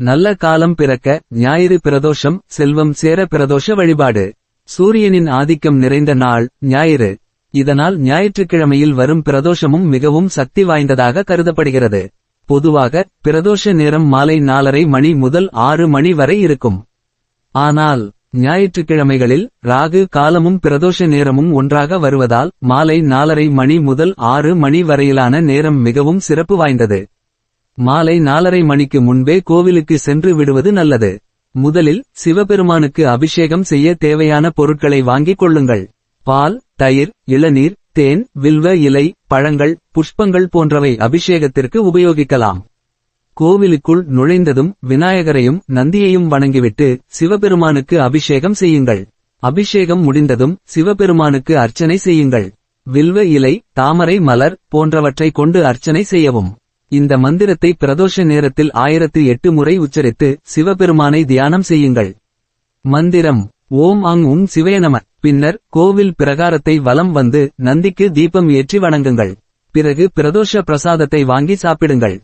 நல்ல காலம் பிறக்க ஞாயிறு பிரதோஷம் செல்வம் சேர பிரதோஷ வழிபாடு. சூரியனின் ஆதிக்கம் நிறைந்த நாள் ஞாயிறு. இதனால் ஞாயிற்றுக்கிழமையில் வரும் பிரதோஷமும் மிகவும் சக்தி வாய்ந்ததாக கருதப்படுகிறது. பொதுவாக பிரதோஷ நேரம் மாலை நாலரை மணி முதல் ஆறு மணி வரை இருக்கும். ஆனால் ஞாயிற்றுக்கிழமைகளில் ராகு காலமும் பிரதோஷ நேரமும் ஒன்றாக வருவதால் மாலை நாலரை மணி முதல் ஆறு மணி வரையிலான நேரம் மிகவும் சிறப்பு வாய்ந்தது. மாலை நாலரை மணிக்கு முன்பே கோவிலுக்கு சென்று விடுவது நல்லது. முதலில் சிவபெருமானுக்கு அபிஷேகம் செய்ய தேவையான பொருட்களை வாங்கிக் கொள்ளுங்கள். பால் தயிர் இளநீர் தேன் வில்வ இலை பழங்கள் புஷ்பங்கள் போன்றவை அபிஷேகத்திற்கு உபயோகிக்கலாம். கோவிலுக்குள் நுழைந்ததும் விநாயகரையும் நந்தியையும் வணங்கிவிட்டு சிவபெருமானுக்கு அபிஷேகம் செய்யுங்கள். அபிஷேகம் முடிந்ததும் சிவபெருமானுக்கு அர்ச்சனை செய்யுங்கள். வில்வ இலை தாமரை மலர் போன்றவற்றை கொண்டு அர்ச்சனை செய்யவும். இந்த மந்திரத்தை பிரதோஷ நேரத்தில் ஆயிரத்து எட்டு முறை உச்சரித்து சிவபெருமானை தியானம் செய்யுங்கள். மந்திரம் ஓம் அங் உம் சிவயநம பின்னர் கோவில் பிரகாரத்தை வலம் வந்து நந்திக்கு தீபம் ஏற்றி வணங்குங்கள். பிறகு பிரதோஷ பிரசாதத்தை வாங்கி சாப்பிடுங்கள்.